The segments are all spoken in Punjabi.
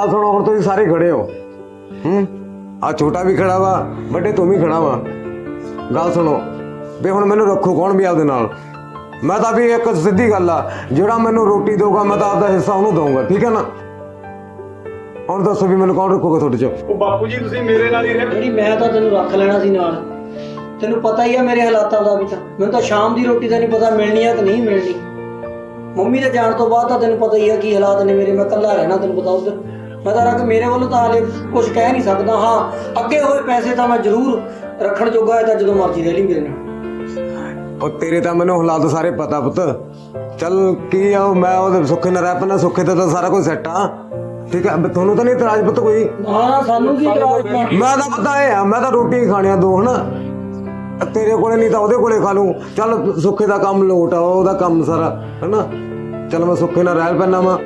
ਗੱਲ ਸੁਣੋ ਹੁਣ ਤੁਸੀਂ ਸਾਰੇ ਖੜੇ ਹੋ। ਹੂੰ? ਆ ਛੋਟਾ ਵੀ ਖੜਾ ਵਾ ਵੱਡੇ ਤੂੰ ਵੀ ਖੜਾ ਵਾ। ਗੱਲ ਸੁਣੋ ਵੀ ਹੁਣ ਮੈਨੂੰ ਰੱਖੋ ਕੌਣ ਵੀ ਆਪਦੇ ਨਾਲ? ਮੈਂ ਤਾਂ ਵੀ ਇੱਕ ਸਿੱਧੀ ਗੱਲ ਆ ਜਿਹੜਾ ਮੈਨੂੰ ਰੋਟੀ ਦੇਊਗਾ ਮੈਂ ਤਾਂ ਆਪਦਾ ਹਿੱਸਾ ਉਹਨੂੰ ਦਊਂਗਾ ਠੀਕ ਹੈ ਨਾ? ਹੁਣ ਦੱਸੋ ਵੀ ਮੈਨੂੰ ਕੌਣ ਰੱਖੂਗਾ ਤੁਹਾਡੇ ਚ? ਉਹ ਬਾਪੂ ਜੀ ਤੁਸੀਂ ਮੇਰੇ ਨਾਲ ਹੀ ਰਹੇ ਜਿਹੜੀ ਮੈਂ ਤਾਂ ਤੈਨੂੰ ਰੱਖ ਲੈਣਾ ਸੀ ਨਾਲ ਤੈਨੂੰ ਪਤਾ ਹੀ ਆ ਮੇਰੇ ਹਾਲਾਤਾਂ ਦਾ ਵੀ ਤਾਂ। ਮੈਨੂੰ ਤਾਂ ਸ਼ਾਮ ਦੀ ਰੋਟੀ ਦਾ ਨਹੀਂ ਪਤਾ ਮਿਲਣੀ ਆ ਕਿ ਨਹੀਂ ਮਿਲਣੀ। ਮੰਮੀ ਦੇ ਜਾਣ ਤੋਂ ਬਾਅਦ ਤਾਂ ਤੈਨੂੰ ਪਤਾ ਹੀ ਆ ਕੀ ਹਾਲਾਤ ਨੇ ਮੇਰੇ ਮੈਂ ਇਕੱਲਾ ਰਹਿਣਾ ਤੈਨੂੰ ਪਤਾ ਉਧਰ। ਮੈਂ ਤਾਂ ਰੱਖ ਮੇਰੇ ਵੱਲੋਂ ਤਾਂ ਹਾਲੇ ਕੁਝ ਕਹਿ ਨਹੀਂ ਸਕਦਾ ਹਾਂ ਅੱਗੇ ਹੋਏ ਪੈਸੇ ਤਾਂ ਮੈਂ ਜ਼ਰੂਰ ਰੱਖਣ ਜੋਗਾ ਹੈ ਤਾਂ ਜਦੋਂ ਮਰਜ਼ੀ ਲੈ ਲਈ ਮੇਰੇ ਨਾਲ। ਉਹ ਤੇਰੇ ਤਾਂ ਮੈਨੂੰ ਹਾਲਾਤ ਸਾਰੇ ਪਤਾ ਪੁੱਤ। ਚੱਲ ਕੀ ਆ ਮੈਂ ਉਹਦੇ ਸੁੱਖੇ ਨਾਲ ਰਹਿ ਪੈਣਾ ਸੁੱਖੇ ਤੇ ਤਾਂ ਸਾਰਾ ਕੁਝ ਸੈੱਟ ਆ। ਠੀਕ ਹੈ ਤੁਹਾਨੂੰ ਤਾਂ ਨਹੀਂ ਇਤਰਾਜ਼ ਪੁੱਤ ਕੋਈ? ਹਾਂ ਨਾ ਸਾਨੂੰ ਕੀ ਇਤਰਾਜ਼? ਮੈਂ ਤਾਂ ਪਤਾ ਆ ਮੈਂ ਤਾਂ ਰੋਟੀ ਖਾਣੀ ਆ ਦੋ ਹਨਾ? ਤੇਰੇ ਕੋਲੇ ਨਹੀਂ ਤਾਂ ਉਹਦੇ ਕੋਲੇ ਖਾ ਲੂੰ। ਚੱਲ ਸੁੱਖੇ ਦਾ ਕੰਮ ਲੋਟ ਆ ਉਹਦਾ ਕੰਮ ਸਾਰਾ ਹਨਾ? ਚੱਲ ਮੈਂ ਸੁੱਖੇ ਨਾਲ ਰਹਿ ਪੈਣਾ ਵਾ।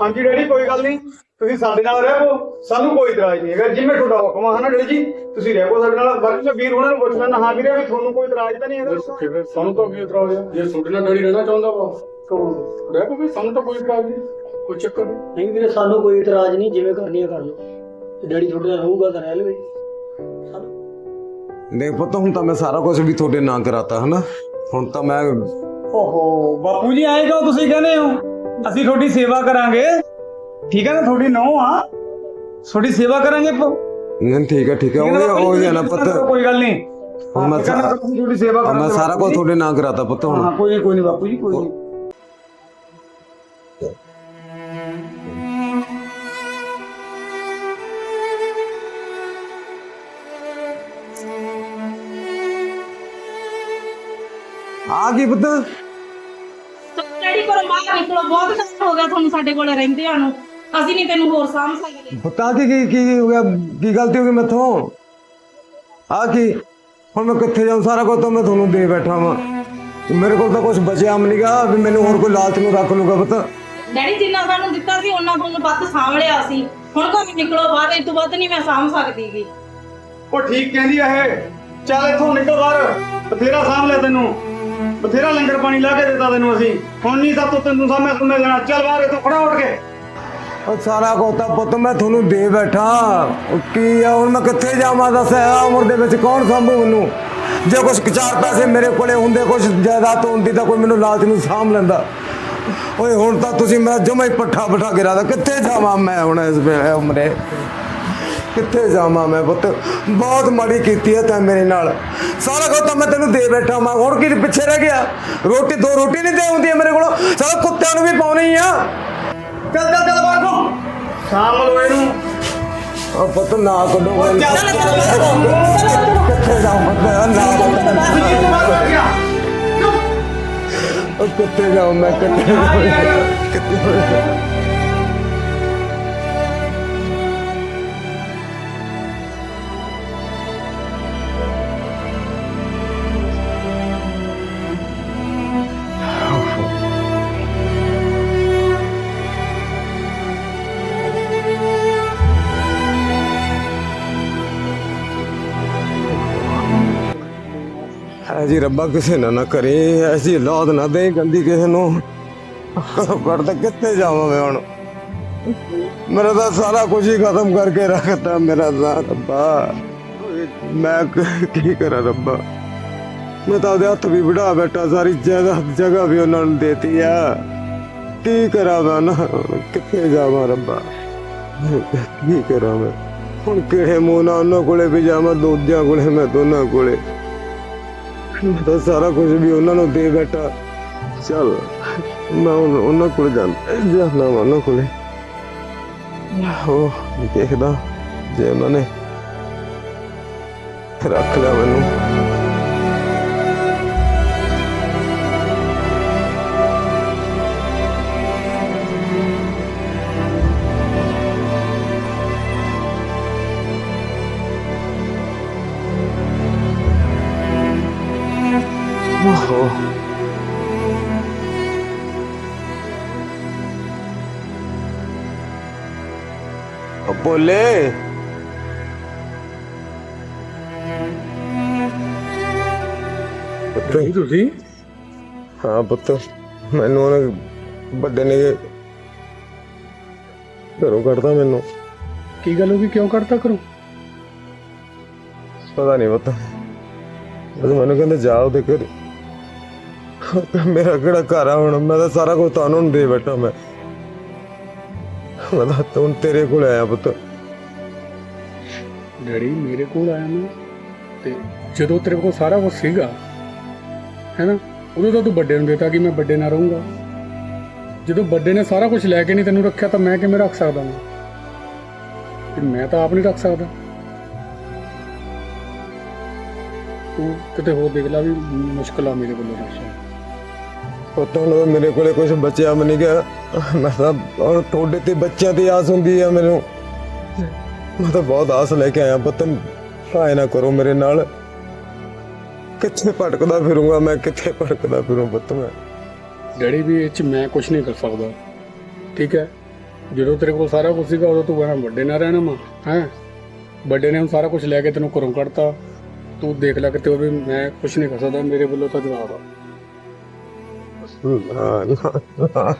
ਹਾਂਜੀ ਡੈਡੀ ਕੋਈ ਗੱਲ ਨਹੀਂ। ਤੁਸੀਂ ਸਾਡੇ ਨਾਲ ਰਹੋ ਸਾਨੂੰ ਕੋਈ ਇਤਰਾਜ਼ ਨਹੀਂ ਹੈਗਾ। ਜਿਵੇਂ ਤੁਹਾਡਾ ਹੁਕਮ ਆ ਨਾ ਡੈਡੀ ਜੀ? ਤੁਸੀਂ ਰਹੋ ਸਾਡੇ ਨਾਲ। ਬਾਕੀ ਮੈਂ ਵੀਰ ਉਹਨਾਂ ਨੂੰ ਪੁੱਛ ਲੈਣਾ ਹਾਂ ਵੀਰੇ ਵੀ ਤੁਹਾਨੂੰ ਕੋਈ ਇਤਰਾਜ਼ ਤਾਂ ਨਹੀਂ ਹੈਗਾ ਸਾਨੂੰ ਤਾਂ ਕੀ ਇਤਰਾਜ਼ ਹੈ ਜੇ ਤੁਹਾਡੇ ਨਾਲ ਡੈਡੀ ਰਹਿਣਾ ਚਾਹੁੰਦਾ ਵਾ ਤਾਂ ਰਹਿ ਪਵੇ ਸਾਨੂੰ ਤਾਂ ਕੋਈ ਇਤਰਾਜ਼ ਨਹੀਂ ਕੋਈ ਚੱਕਰ ਨਹੀਂ। ਨਹੀਂ ਵੀਰੇ ਸਾਨੂੰ ਕੋਈ ਇਤਰਾਜ਼ ਨਹੀਂ ਜਿਵੇਂ ਕਰਨੀ ਆ ਕਰ ਲਓ। ਤੇ ਡੈਡੀ ਤੁਹਾਡੇ ਨਾਲ ਰਹੂਗਾ ਤਾਂ ਰਹਿ ਲਵੇ। ਸਾਨੂੰ ਦੇਖ ਪੁੱਤ ਹੁਣ ਤਾਂ ਮੈਂ ਸਾਰਾ ਕੁਝ ਵੀ ਤੁਹਾਡੇ ਨਾਂ ਕਰਾਤਾ ਹਨਾ? ਹੁਣ ਤਾਂ ਮੈਂ ਓਹੋ ਬਾਪੂ ਜੀ ਆਏ ਕਿਉਂ ਤੁਸੀਂ ਕਹਿੰਦੇ ਹੋ? ਅਸੀਂ ਤੁਹਾਡੀ ਸੇਵਾ ਕਰਾਂਗੇ। ਠੀਕ ਹੈ ਨਾ? ਤੁਹਾਡੀ ਨੌ ਆ। ਤੁਹਾਡੀ ਸੇਵਾ ਕਰਾਂਗੇ ਪ- ਨਹੀਂ ਠੀਕ ਹੈ ਠੀਕ ਹੈ। ਠੀਕ ਹੈ ਨਾ ਉਹ ਉਹ ਜਾਨਾ ਪੁੱਤ। ਕੋਈ ਗੱਲ ਨਹੀਂ। ਹੁਣ ਮੈਂ ਠੀਕ ਹੈ ਨਾ, ਸਾਰਾ- ਅਸੀਂ ਤੁਹਾਡੀ ਸੇਵਾ ਮੈਂ ਕਰਾਂਗੇ ਸਾਰਾ ਕੁਝ ਤੁਹਾਡੇ ਨਾਂ ਕਰਾਤਾ ਪੁੱਤ ਹਾਂ ਹੁਣ ਕੋਈ ਨਹੀਂ ਕੋਈ ਨਹੀਂ ਬਾਪੂ ਜੀ ਕੋਈ ਨਹੀਂ। ਆ ਕੀ ਪੁੱਤ। ਡੈਡੀ ਕੋਲ ਬਾਹਰ ਨਿਕਲੋ ਬਹੁਤ ਟਾਈਮ ਹੋ ਗਿਆ ਤੁਹਾਨੂੰ ਸਾਡੇ ਕੋਲ ਰਹਿੰਦਿਆਂ ਨੂੰ। ਅਸੀਂ ਨਹੀਂ ਤੈਨੂੰ ਹੋਰ ਸਾਂਭ ਸਕਦੇ। ਪਤਾ ਕੀ ਕੀ ਕੀ ਹੋ ਗਿਆ? ਕੀ ਗਲਤੀ ਹੋ ਗਈ ਮੈਥੋਂ? ਆ ਕੀ? ਹੁਣ ਮੈਂ ਕਿੱਥੇ ਜਾਉਂ ਸਾਰਾ ਕੁਝ ਤਾਂ ਮੈਂ ਤੁਹਾਨੂੰ ਦੇ ਬੈਠਾ ਵਾਂ। ਮੇਰੇ ਕੋਲ ਤਾਂ ਕੁਝ ਬਚਿਆ ਮ ਨਹੀਂਗਾ ਵੀ ਮੈਨੂੰ ਹੋਰ ਕੋਈ ਲਾਲਚ ਨੂੰ ਰੱਖ ਲੂਗਾ ਪੁੱਤ। ਡੈਡੀ ਜਿੰਨਾ ਸਾਨੂੰ ਦਿੱਤਾ ਸੀ ਉਹਨਾਂ ਤੁਹਾਨੂੰ ਵੱਧ ਸਾਂਭ ਲਿਆ ਸੀ। ਹੁਣ ਕੋਈ ਨਿਕਲੋ ਬਾਹਰ ਇਹ ਤੋਂ ਵੱਧ ਨਹੀਂ ਮੈਂ ਸਾਂਭ ਸਕਦੀਗੀ ਉਹ ਠੀਕ ਕਹਿੰਦੀ ਆ ਇਹ। ਚੱਲ ਇੱਥੋਂ ਨਿਕਲ ਬਾਹਰ। ਬਥੇਰਾ ਸਾਂਭ ਲਿਆ ਤੈਨੂੰ। ਬਥੇਰਾ ਲੰਗਰ ਪਾਣੀ ਲਾ ਕੇ ਦਿੱਤਾ ਤੈਨੂੰ ਅਸੀਂ। ਹੁਣ ਨਹੀਂ ਤਾਂ ਤੂੰ ਤੈਨੂੰ ਸਾਹਮਣੇ ਸੁਣਨੇ ਦੇਣਾ ਚੱਲ ਬਾਹਰ, ਇੱਥੋਂ ਖੜਾ ਉੱਠ ਕੇ। ਉਹ ਸਾਰਾ ਕੁਝ ਪੁੱਤ, ਮੈਂ ਤੁਹਾਨੂੰ ਦੇ ਬੈਠਾ। ਉਹ ਕੀ ਆ, ਹੁਣ ਮੈਂ ਕਿੱਥੇ ਜਾਵਾਂ, ਦੱਸ ਆ ਉਮਰ ਦੇ ਵਿੱਚ ਕੌਣ ਸੰਭੂ ਮੈਨੂੰ? ਜੇ ਕੁਛ ਚਾਰ ਪੈਸੇ ਮੇਰੇ ਕੋਲੇ ਹੁੰਦੇ, ਕੁਛ ਜਾਇਦਾਦ ਹੁੰਦੀ ਤਾਂ ਕੋਈ ਮੈਨੂੰ ਲਾਲਚ ਨੂੰ ਸਾਂਭ ਲੈਂਦਾ। ਓਏ ਹੁਣ ਤਾਂ ਤੁਸੀਂ ਮੇਰਾ ਜਮਾ ਹੀ ਪੱਠਾ ਬਿਠਾ ਕੇ ਰਾਦਾ ਕਿੱਥੇ ਜਾਵਾਂ ਮੈਂ ਹੁਣ ਇਸ ਵੇਲੇ, ਉਮਰੇ? ਕਿੱਥੇ ਜਾਵਾਂ ਮੈਂ ਪੁੱਤ? ਬਹੁਤ ਮਾੜੀ ਕੀਤੀ ਹੈ ਤੈਂ ਮੇਰੇ ਨਾਲ। ਸਾਰਾ ਕੁਝ ਤਾਂ ਮੈਂ ਤੈਨੂੰ ਦੇ ਬੈਠਾ ਮੈਂ ਹੁਣ ਕੀ ਪਿੱਛੇ ਰਹਿ ਗਿਆ? ਰੋਟੀ ਦੋ ਰੋਟੀ ਨਹੀਂ ਦੇ ਹੁੰਦੀ ਮੇਰੇ ਕੋਲ। ਸਾਰਾ ਕੁੱਤਿਆਂ ਨੂੰ ਵੀ ਪਾਉਣੀ ਆ। ਚੱਲ ਚੱਲ ਚੱਲ ਬਾਹਰ ਨੂੰ। ਸਾਂਭ ਲੋ ਇਹਨੂੰ। ਉਹ ਪੁੱਤ ਨਾ ਕੱਢੋ ਉਹ ਚੱਲ ਕਿੱਥੇ ਜਾਵਾਂ ਮੈਂ ਨਾ ਉਹ ਕਿੱਥੇ ਜਾਵਾਂ ਮੈਂ? ਕਿੱਥੇ ਜਾਵਾਂ? ਰੱਬਾ ਕਿਸੇ ਨਾ ਨਾ ਕਰੇ, ਐਸੀ ਔਲਾਦ ਨਾ ਦੇ ਗੰਦੀ ਕਿਸੇ ਨੂੰ। ਕਰਦਾ ਕਿੱਥੇ ਜਾਵਾਂ ਮੈਂ ਹੁਣ? ਮੇਰਾ ਤਾਂ ਸਾਰਾ ਕੁਝ ਹੀ ਖਤਮ ਕਰਕੇ ਰੱਖਤਾ ਮੇਰਾ ਤਾਂ ਰੱਬਾ। ਮੈਂ ਕੀ ਕਰਾਂ ਰੱਬਾ? ਮੈਂ ਤਾਂ ਉਹਦੇ ਹੱਥ ਵੀ ਵੜਾ ਬੈਠਾ, ਸਾਰੀ ਜਾਇਦਾਦ ਜਗ੍ਹਾ ਵੀ ਉਹਨਾਂ ਨੂੰ ਦੇਤੀ ਆ। ਕੀ ਕਰਾਂ ਮੈਂ ਨਾ ਕਿੱਥੇ ਜਾਵਾਂ ਰੱਬਾ? ਕੀ ਕਰਾਂ ਮੈਂ? ਹੁਣ ਕਿਹੜੇ ਮੂੰਹ ਨਾਲ ਉਹਨਾਂ ਕੋਲੇ ਵੀ ਜਾਵਾਂ ਦੋਦਿਆਂ ਕੋਲੇ, ਮੈਂ ਦੋਨਾਂ ਕੋਲੇ। ਮੈਂ ਤਾਂ ਸਾਰਾ ਕੁਝ ਵੀ ਉਹਨਾਂ ਨੂੰ ਦੇ ਬੈਠਾ। ਚੱਲ, ਮੈਂ ਹੁਣ ਉਹਨਾਂ ਕੋਲ ਜਾਂਦਾ ਜਾਣਾ ਉਹਨਾਂ ਕੋਲੇ। ਉਹ ਦੇਖਦਾ ਜੇ ਉਹਨਾਂ ਨੇ ਰੱਖ ਲਿਆ ਮੈਨੂੰ। ਉਹ ਬੋਲੇ ਨਹੀਂ ਤੁਸੀਂ ਹਾਂ ਪੁੱਤ ਮੈਨੂੰ ਉਹਨੇ ਵੱਡੇ ਨੇ ਘਰੋਂ ਕੱਢਦਾ ਮੈਨੂੰ ਕੀ ਗੱਲ ਹੋ ਗਈ ਕਿਉਂ ਕੱਢਤਾ ਕਰੋ ਪਤਾ ਨਹੀਂ ਪਤਾ ਬਸ ਮੈਨੂੰ ਕਹਿੰਦੇ ਜਾ ਉਹਦੇ ਘਰ ਮੇਰਾ ਕਿਹੜਾ ਘਰ ਆ ਹੁਣ ਮੈਂ ਤਾਂ ਸਾਰਾ ਕੁਝ ਤੁਹਾਨੂੰ ਨੂੰ ਦੇ ਬੈਠਾ ਮੈਂ ਮੈਂ ਤਾਂ ਹੁਣ ਤੇਰੇ ਕੋਲ ਆਇਆ ਪੁੱਤ। ਡੈਡੀ, ਮੇਰੇ ਕੋਲ ਆਇਆ ਨਾ ਤੇ ਜਦੋਂ ਤੇਰੇ ਕੋਲ ਸਾਰਾ ਕੁਝ ਸੀਗਾ, ਹੈਨਾ, ਉਦੋਂ ਤਾਂ ਤੂੰ ਵੱਡੇ ਨੂੰ ਦੇਤਾ ਕਿ ਮੈਂ ਵੱਡੇ ਨਾਲ ਰਹੂੰਗਾ। ਜਦੋਂ ਵੱਡੇ ਨੇ ਸਾਰਾ ਕੁਝ ਲੈ ਕੇ ਨਹੀਂ ਤੈਨੂੰ ਰੱਖਿਆ ਤਾਂ ਮੈਂ ਕਿਵੇਂ ਰੱਖ ਸਕਦਾ ਮੈਂ ਤੇ ਮੈਂ ਤਾਂ ਆਪ ਨਹੀਂ ਰੱਖ ਸਕਦਾ। ਤੂੰ ਕਿਤੇ ਹੋਰ ਦੇਖ ਲੈ ਵੀ ਮੁਸ਼ਕਲ ਆ ਮੇਰੇ ਕੋਲ ਰੱਖਿਆ ਪੁੱਤ ਹੁਣ ਮੇਰੇ ਕੋਲੇ ਕੁਝ ਬਚਿਆ ਵੀ ਗਿਆ, ਮੈਂ ਤਾਂ ਹੁਣ ਤੁਹਾਡੇ ਤੇ ਬੱਚਿਆਂ ਤੇ ਆਸ ਹੁੰਦੀ ਆ ਮੈਨੂੰ। ਮੈਂ ਤਾਂ ਬਹੁਤ ਆਸ ਲੈ ਕੇ ਆਇਆ, ਪੁੱਤ ਆਏ ਨਾ ਕਰੋ ਮੇਰੇ ਨਾਲ। ਕਿੱਥੇ ਭਟਕਦਾ ਫਿਰੂੰਗਾ ਮੈਂ, ਕਿੱਥੇ ਭਟਕਦਾ ਫਿਰੂੰ ਪੁੱਤ ਮੈਂ। ਡੈਡੀ ਵੀ ਇਹ ਚ ਮੈਂ ਕੁਝ ਨਹੀਂ ਕਰ ਸਕਦਾ। ਠੀਕ ਹੈ? ਜਦੋਂ ਤੇਰੇ ਕੋਲ ਸਾਰਾ ਕੁਝ ਸੀਗਾ, ਉਦੋਂ ਤੂੰ ਕਹਿਣਾ ਵੱਡੇ ਨਾਲ ਰਹਿਣਾ ਮਾ ਹੈ? ਵੱਡੇ ਨੇ ਹੁਣ ਸਾਰਾ ਕੁਝ ਲੈ ਕੇ ਤੈਨੂੰ ਘਰੋਂ ਕੱਢਤਾ। ਤੂੰ ਦੇਖ ਲੈ ਕਿਤੇ ਉਹ ਵੀ ਮੈਂ ਕੁਝ ਨਹੀਂ ਕਰ ਸਕਦਾ, ਮੇਰੇ ਵੱਲੋਂ ਤਾਂ ਜਵਾਬ ਆ।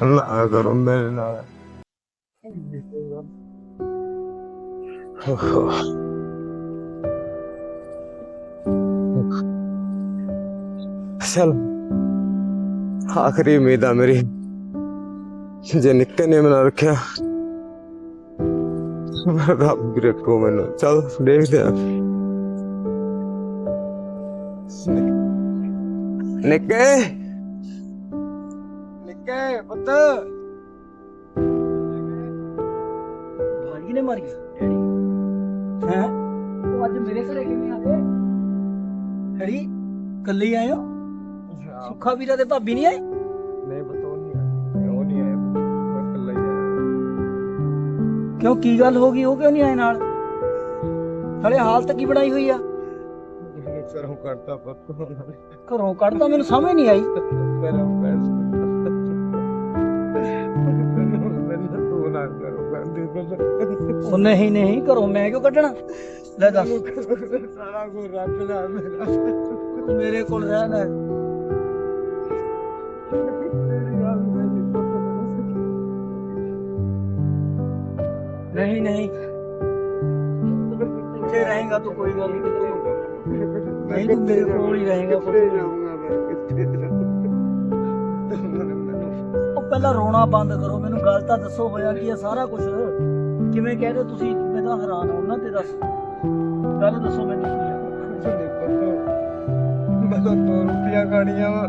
ਨਾ ਕਰੋ ਮੇਰੇ ਨਾਲ ਚਲ ਆਖਰੀ ਉਮੀਦ ਆ ਮੇਰੀ। ਜੇ ਨਿੱਕੇ ਨੇ ਮਨਾ ਰੱਖਿਆ ਰੱਬ ਰੱਖੋ ਮੈਨੂੰ। ਚਲ, ਦੇਖਦੇ ਆ। ਨਿੱਕੇ। ਨਿੱਕੇ ਪੁੱਤ। ਭਾਜੀ ਨੇ ਮਾਰੀ ਡੈਡੀ। ਹੈ? ਉਹ ਅੱਜ ਮੇਰੇ ਘਰੇ ਕਿਵੇਂ ਆ ਗਏ? ਡੈਡੀ ਕੱਲੇ ਆਏ ਹੋ? ਸੁੱਖਾ ਵੀਰਾ ਤੇ ਭਾਬੀ ਨਹੀਂ ਆਏ? ਨਹੀਂ ਬਤੋ ਨਹੀਂ ਆਇਆ ਉਹ ਨਹੀਂ ਆਇਆ ਮੈਂ ਇਕੱਲਾ ਹੀ ਆਇਆ ਕਿਉਂ ਕੀ ਗੱਲ ਹੋ ਗਈ? ਉਹ ਕਿਉਂ ਨਹੀਂ ਆਏ ਨਾਲ? ਹਲੇ ਹਾਲਤ ਕੀ ਬਣਾਈ ਹੋਈ ਆ? ਕਰਤਾ ਪੁੱਤ ਘਰੋਂ ਕੱਢਦਾ ਮੈਨੂੰ ਸਮਝ ਨਹੀਂ ਆਈ। ਉਹ ਨਹੀਂ ਨਹੀਂ ਘਰੋਂ ਮੈਂ ਕਿਉਂ ਕੱਢਣਾ ਲੈ ਦੱਸ ਸਾਰਾ ਕੁਝ ਰੱਖ ਲੈ ਮੇਰਾ ਤੂੰ ਮੇਰੇ ਕੋਲ ਰਹਿ ਲੈ ਨਹੀਂ ਨਹੀਂ ਇੱਥੇ ਰਹੇਗਾ ਤੂੰ ਕੋਈ ਗੱਲ ਨਹੀਂ ਨਹੀਂ ਤੂੰ ਮੇਰੇ ਕੋਲ ਹੀ ਪਹਿਲਾਂ ਰੋਣਾ ਬੰਦ ਕਰੋ ਮੈਨੂੰ ਗੱਲ ਤਾਂ ਦੱਸੋ ਹੋਇਆ ਕੀ ਹੈ ਸਾਰਾ ਕੁਝ ਕਿਵੇਂ ਕਹਿ ਰਹੇ ਤੁਸੀਂ? ਮੈਂ ਤਾਂ ਹੈਰਾਨ ਹਾਂ ਉਹਨਾਂ ਤੇ ਦੱਸ। ਗੱਲ ਦੱਸੋ ਮੈਨੂੰ ਕੀ ਹੈ? ਮੈਂ ਤਾਂ ਦੋ ਰੁਪਿਆ ਖਾਣੀਆਂ ਵਾ।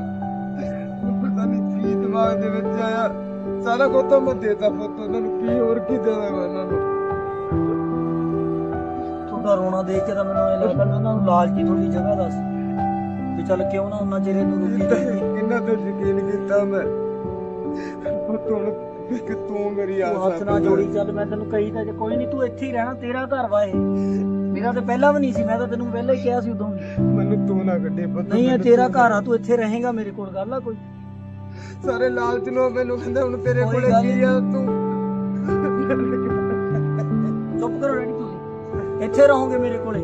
ਪਤਾ ਨਹੀਂ ਕੀ ਦਿਮਾਗ ਦੇ ਵਿੱਚ ਆਇਆ। ਸਾਰਾ ਕੁਝ ਤਾਂ ਮੈਂ ਦੇਤਾ ਪੁੱਤ ਉਹਨਾਂ ਨੂੰ ਕੀ ਹੋਰ ਕੀ ਦੇਣਾ ਮੈਂ ਉਹਨਾਂ ਨੂੰ? ਤੁਹਾਡਾ ਰੋਣਾ ਦੇਖ ਕੇ ਤਾਂ ਮੈਨੂੰ ਇਹ ਲੱਗਦਾ ਵੀ ਉਹਨਾਂ ਨੂੰ ਲਾਲਚੀ ਥੋੜੀ ਜਗ੍ਹਾ ਦੱਸ। ਵੀ ਚੱਲ ਕਿਉਂ ਨਾ ਉਹਨਾਂ ਚਿਹਰੇ ਨੂੰ ਰੋਟੀ ਦੇ। ਕਿੰਨਾ ਤੇ ਯਕੀਨ ਕੀਤਾ ਮੈਂ। ਪੁੱਤ ਹੁਣ ਕਿ ਤੂੰ ਮੇਰੀ ਆਸ ਤੂੰ ਹੱਥ ਨਾ ਜੋੜੀ ਚੱਲ ਮੈਂ ਤੈਨੂੰ ਕਹੀ ਤਾਂ ਜੇ ਕੋਈ ਨਹੀਂ ਤੂੰ ਇੱਥੇ ਹੀ ਰਹਿਣਾ ਤੇਰਾ ਘਰ ਵਾ ਇਹ। ਮੇਰਾ ਤਾਂ ਪਹਿਲਾਂ ਵੀ ਨਹੀਂ ਸੀ ਮੈਂ ਤਾਂ ਤੈਨੂੰ ਪਹਿਲਾਂ ਹੀ ਕਿਹਾ ਸੀ ਉਦੋਂ ਵੀ। ਮੈਨੂੰ ਤੂੰ ਨਾ ਕੱਢੇ ਪੁੱਤ ਨਹੀਂ ਇਹ ਮੈਨੂੰ ਤੇਰਾ ਤੂੰ- ਘਰ ਆ ਤੂੰ ਇੱਥੇ ਰਹੇਗਾ ਮੇਰੇ ਕੋਲ ਗੱਲ ਆ ਕੋਈ। ਸਾਰੇ ਲਾਲਚ ਨੂੰ ਮੈਨੂੰ ਕਹਿੰਦਾ ਹੁਣ ਤੇਰੇ ਕੋਈ ਕੋਲੇ ਗੱਲ ਕੀ ਆ ਤੂੰ? ਚੁੱਪ ਕਰੋ ਰੈਡੀ ਤੁਸੀਂ। ਇੱਥੇ ਰਹੋਗੇ ਮੇਰੇ ਕੋਲੇ।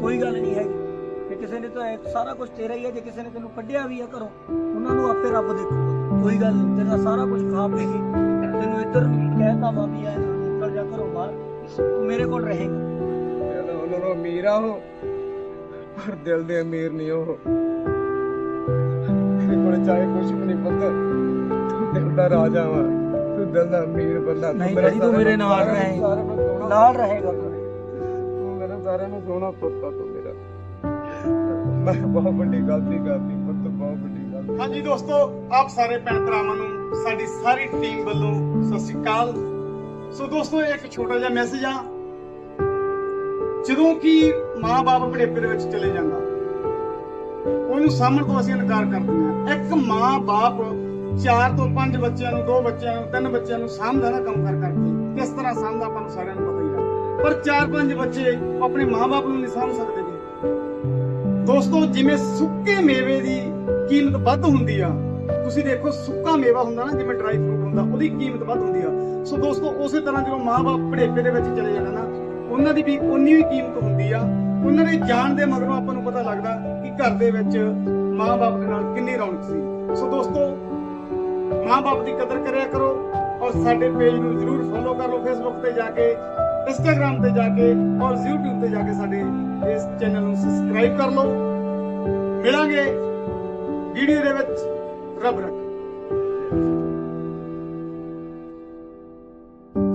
ਕੋਈ ਗੱਲ ਨਹੀਂ ਹੈਗੀ। ਕਿਸੇ ਨੇ ਤਾਂ ਸਾਰਾ ਕੁਝ ਤੇਰਾ ਹੀ ਹੈ ਜੇ ਕਿਸੇ ਨੇ ਤੈਨੂੰ ਕੱਢਿਆ ਵੀ ਆ ਘਰੋਂ ਉਹਨਾਂ ਨੂੰ ਆਪੇ ਰੱਬ ਦੇਖੂਗਾ। ਕੋਈ ਗੱਲ ਨਹੀਂ ਤੇਰਾ ਸਾਰਾ ਕੁਝ ਖਾ ਪੀ ਕੇ ਤੈਨੂੰ ਇੱਧਰ ਕਹਿਤਾ ਵੀ ਐ ਨਿਕਲ ਜਾ ਘਰੋਂ ਬਾਹਰ। ਤੂੰ ਮੇਰੇ ਕੋਲ ਰਹੇਗਾ। ਚਲੋ ਉਹਨਾਂ ਨੂੰ ਅਮੀਰ ਆ ਉਹ। ਪਰ ਦਿਲ ਦੇ ਅਮੀਰ ਨਹੀਂ ਉਹ। ਤੇਰੇ ਕੋਲ ਚਾਹੇ ਕੁਛ ਵੀ ਨਹੀਂ ਪਤਾ। ਤੂੰ ਦਿਲ ਦਾ ਰਾਜਾ ਵਾ। ਤੂੰ ਦਿਲ ਦਾ ਅਮੀਰ ਬੰਦਾ। ਨਹੀਂ ਮੇਰਾ ਤੂੰ ਮੇਰੇ ਨਾਲ ਰਹੇ। ਨਾਲ ਰਹੇਗਾ ਤੂੰ। ਤੂੰ ਮੇਰਾ ਸਾਰਿਆਂ ਨੂੰ ਸੋਹਣਾ ਪੁੱਤਾ ਤੂੰ ਮੇਰਾ। ਮੈਂ ਬਹੁਤ ਵੱਡੀ ਗਲਤੀ ਕਰਦੀ ਪੁੱਤ ਬਹੁਤ ਹਾਂਜੀ ਦੋਸਤੋ, ਆਪ ਸਾਰੇ ਭੈਣ ਭਰਾਵਾਂ ਨੂੰ, ਸਾਡੀ ਸਾਰੀ ਟੀਮ ਵੱਲੋਂ ਸਤਿ ਸ਼੍ਰੀ ਅਕਾਲ। ਸੋ ਦੋਸਤੋ ਇੱਕ ਛੋਟਾ ਜਿਹਾ ਮੈਸੇਜ ਆ। ਜਦੋਂ ਕਿ ਮਾਂ-ਬਾਪ ਬੁਢੇਪੇ ਦੇ ਵਿੱਚ ਚਲੇ ਜਾਂਦਾ, ਉਹਨੂੰ ਸਾਹਮਣ ਤੋਂ ਅਸੀਂ ਇਨਕਾਰ ਕਰਦੇ ਹਾਂ। ਇੱਕ ਮਾਂ-ਬਾਪ ਚਾਰ ਤੋਂ ਪੰਜ ਬੱਚਿਆਂ ਨੂੰ, ਦੋ ਬੱਚਿਆਂ ਨੂੰ, ਤਿੰਨ ਬੱਚਿਆਂ ਨੂੰ ਸਾਂਭਦਾ ਨਾ ਕੰਮ ਕਰ ਕਰਕੇ। ਕਿਸ ਤਰ੍ਹਾਂ ਸਾਂਭਦਾ ਆਪਾਂ ਨੂੰ ਸਾਰਿਆਂ ਨੂੰ ਪਤਾ ਹੀ ਆ। ਪਰ ਚਾਰ ਪੰਜ ਬੱਚੇ ਉਹ ਆਪਣੇ ਮਾਂ-ਬਾਪ ਨੂੰ ਨਹੀਂ ਸਾਂਭ ਸਕਦੇ। ਦੋਸਤੋ, ਜਿਵੇਂ ਸੁੱਕੇ ਮੇਵੇ ਦੀ ਕੀਮਤ ਵੱਧ ਹੁੰਦੀ ਆ। ਤੁਸੀਂ ਦੇਖੋ, ਸੁੱਕਾ ਮੇਵਾ ਹੁੰਦਾ ਨਾ, ਜਿਵੇਂ ਡਰਾਈ ਫਰੂਟ ਹੁੰਦਾ, ਉਹਦੀ ਕੀਮਤ ਵੱਧ ਹੁੰਦੀ ਆ। ਸੋ ਦੋਸਤੋ, ਉਸੇ ਤਰ੍ਹਾਂ ਜਦੋਂ ਮਾਂ-ਬਾਪ ਬੁਢੇਪੇ ਦੇ ਵਿੱਚ ਚਲੇ ਜਾਣਾ ਨਾ, ਉਹਨਾਂ ਦੀ ਵੀ ਉਨੀ ਹੀ ਕੀਮਤ ਹੁੰਦੀ ਆ। ਉਹਨਾਂ ਦੇ ਜਾਣ ਦੇ ਮਗਰੋਂ ਆਪਾਂ ਨੂੰ ਪਤਾ ਲੱਗਦਾ ਕਿ ਘਰ ਦੇ ਵਿੱਚ ਮਾਂ-ਬਾਪ ਦੇ ਨਾਲ ਕਿੰਨੀ ਰੌਣਕ ਸੀ। ਸੋ ਦੋਸਤੋ ਮਾਂ-ਬਾਪ ਦੀ ਕਦਰ ਕਰਿਆ ਕਰੋ ਔਰ ਸਾਡੇ ਪੇਜ ਨੂੰ ਜਰੂਰ ਫੋਲੋ ਕਰ ਲਓ ਫੇਸਬੁੱਕ ਤੇ ਜਾ ਕੇ ਇੰਸਟਾਗ੍ਰam ਤੇ ਜਾ ਕੇ ਔਰ YouTube ਤੇ ਜਾ ਕੇ ਸਾਡੇ ਇਸ ਚੈਨਲ ਨੂੰ ਸਬਸਕ੍ਰਾਈਬ ਕਰ ਲਓ। ਮਿਲਾਂਗੇ ਵੀਡੀਓ ਦੇ ਵਿੱਚ ਰੱਬ ਰੱਖੇ